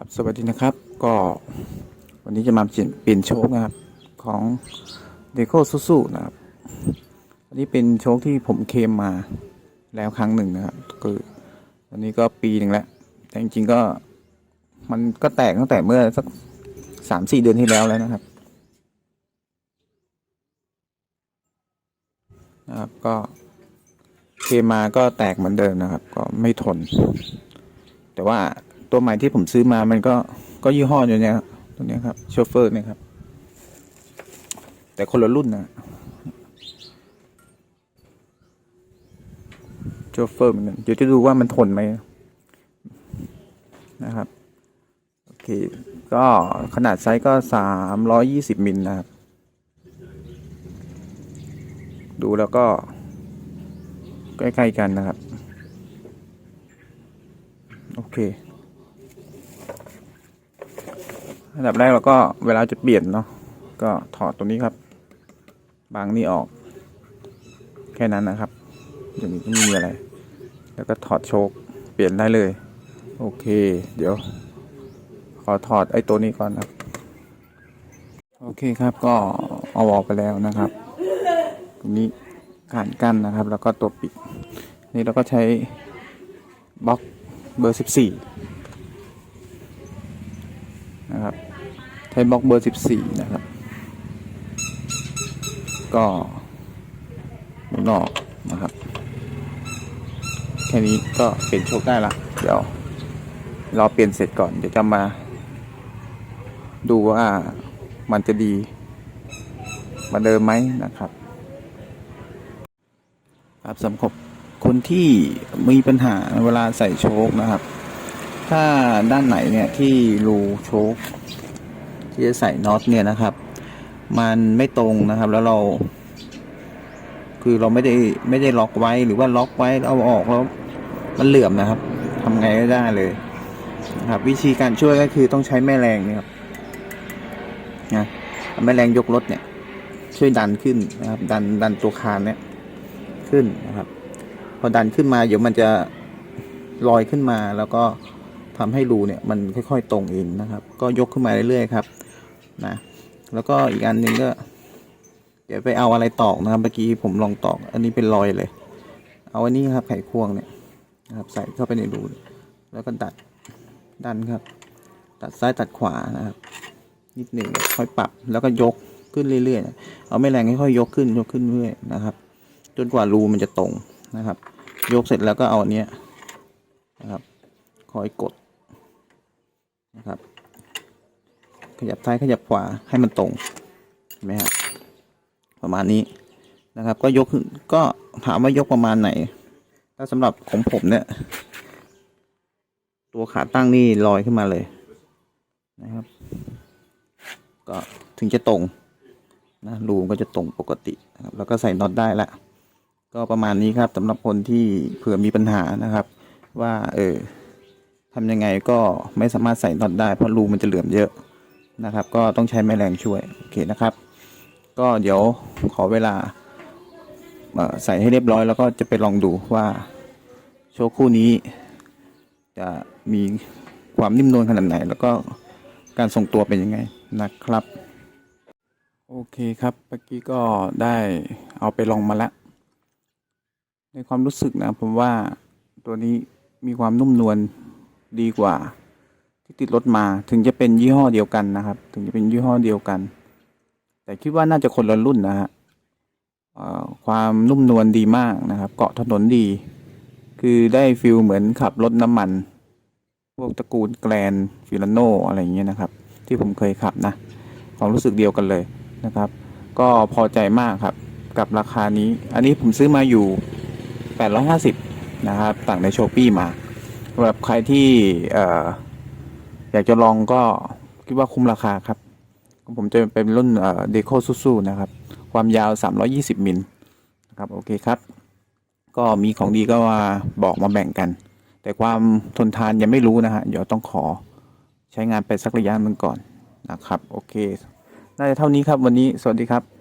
ครับสวัสดีนะครับก็วันนี้จะมาเปลี่ยนเปลี่ยนโชคนะครับของเดโ o ซูซูนะครับ อันนี้เป็นโชคที่ผมเคลมมาแล้วครั้งหนึ่งนะครับคืออันนี้ก็ปีหนึ่งแล้ว แต่จริงๆก็มันก็แตกตั้งแต่เมื่อสักสามสี่เดือนที่แล้วแล้วนะครับนะครับก็เคลมมาก็แตกเหมือนเดิมนะครับ ก็ไม่ทน แต่ว่า ตัวใหม่ที่ผมซื้อมามันก็ก็ยี่ห้ออยู่เนี่ยตัวเนี้ยครับโชเฟอร์เนี่ยครับ แต่คนละรุ่นนะโชเฟอร์เหมือนกันเดี๋ยวจะดูว่ามันทนไหมนะครับโอเคก็ขนาดไซส์ก็สามร้อยยี่สิบมิลนะครับ ดูแล้วก็ ใกล้ ๆ กันนะครับ โอเค อันดับแรกเราก็เวลาจะเปลี่ยนเนาะก็ถอดตัวนี้ครับ บางนี่ออก แค่นั้นนะครับอย่างนี้ไม่มีอะไร แล้วก็ถอดโชคเปลี่ยนได้เลย โอเค เดี๋ยว ขอถอดไอ้ตัวนี้ก่อนครับ โอเคครับก็เอาออกไปแล้วนะครับตรงนี้ขานกั้นนะครับ แล้วก็ตัวปิด นี่เราก็ใช้บล็อกเบอร์สิบสี่ นะครับใช้บล็อกเบอร์สิบสี่นะครับ ก็หนออกนะครับ แค่นี้ก็เปลี่ยนโชคได้ละ เดี๋ยวรอเปลี่ยนเสร็จก่อน เดี๋ยวจะมา ดูว่ามันจะดีเหมาเดิมไหมนะครับ ครับสำหรับคนที่มีปัญหาเวลาใส่โชคนะครับ ถ้าด้านไหนเนี่ยที่รูโชคที่จะใส่น็อตเนี่ยนะครับ มันไม่ตรงนะครับแล้วเราคือเราไม่ได้ไม่ได้ล็อกไว้หรือว่าล็อกไว้เอาออกแล้วมันเหลื่อมนะครับทำไงก็ได้เลยนะครับ วิธีการช่วยก็คือต้องใช้แม่แรงเนี่ยครับนะแม่แรงยกรถเนี่ย ช่วยดันขึ้นนะครับ ดันดันตัวคานเนี่ยขึ้นนะครับ พอดันขึ้นมาเดี๋ยวมันจะลอยขึ้นมาแล้วก็ ทำให้รูเนี่ยมันค่อย ๆ ตรงเองนะครับ ก็ยกขึ้นมาเรื่อยๆครับนะแล้วก็อีกอันหนึ่งก็ เดี๋ยวไปเอาอะไรตอกนะครับเมื่อกี้ผมลองตอก อันนี้เป็นรอยเลย เอาอันนี้ครับไขควงเนี่ยนะครับใส่เข้าไปในรูแล้วก็ดัดดันครับ ตัดซ้ายตัดขวานะครับ นิดหนึ่งค่อยปรับแล้วก็ยกขึ้นเรื่อยๆ เอาไม่แรงค่อยๆยกขึ้นยกขึ้นเรื่อยๆนะครับ จนกว่ารูมันจะตรงนะครับ ยกเสร็จแล้วก็เอาอันเนี้ยนะครับ คอยกด นะครับ ขยับซ้ายขยับขวาให้มันตรงเห็นไหมครับประมาณนี้นะครับ ก็ยกก็ถามว่ายกประมาณไหน ถ้าสำหรับของผมเนี่ย ตัวขาตั้งนี่ลอยขึ้นมาเลยนะครับ ก็ถึงจะตรงนะรูก็จะตรงปกตินะครับแล้วก็ใส่น็อตได้ละก็ประมาณนี้ครับสำหรับคนที่เผื่อมีปัญหานะครับ ว่าเออ ทำยังไงก็ไม่สามารถใส่น็อตได้เพราะรูมันจะเหลื่อมเยอะนะครับ ก็ต้องใช้แม่แรงช่วยโอเคนะครับ ก็เดี๋ยวขอเวลาใส่ให้เรียบร้อยแล้วก็จะไปลองดูว่าโชว์คู่นี้ จะมีความนิ่มนวลขนาดไหน แล้วก็การทรงตัวเป็นยังไงนะครับ โอเคครับเมื่อกี้ก็ได้เอาไปลองมาแล้วในความรู้สึกนะผมว่าตัวนี้มีความนุ่มนวล ดีกว่า ที่ติดรถมาถึงจะเป็นยี่ห้อเดียวกันนะครับ ถึงจะเป็นยี่ห้อเดียวกัน แต่คิดว่าน่าจะคนละรุ่นนะฮะความนุ่มนวลดีมากนะครับ เกาะถนนดี คือได้ฟิลเหมือนขับรถน้ำมัน พวกตระกูลแกรนฟิลาโนอะไรอย่างเงี้ยนะครับ ที่ผมเคยขับนะ ความรู้สึกเดียวกันเลยนะครับ ก็พอใจมากครับกับราคานี้ อันนี้ผมซื้อมาอยู่ 850 นะครับ ต่างในโชปี้มา สำหรับใครที่ออยากจะลองก็คิดว่าคุ้มราคาครับ ผมจะเป็นรุ่นเดโคซูซูนะครับ ความยาว 320มิลนะครับโอเคครับ ก็มีของดีก็มาบอกมาแบ่งกัน แต่ความทนทานยังไม่รู้นะฮะเดี๋ยวต้องขอใช้งานไปสักระยะหนึ่งก่อนนะครับ โอเค น่าจะเท่านี้ครับวันนี้สวัสดีครับ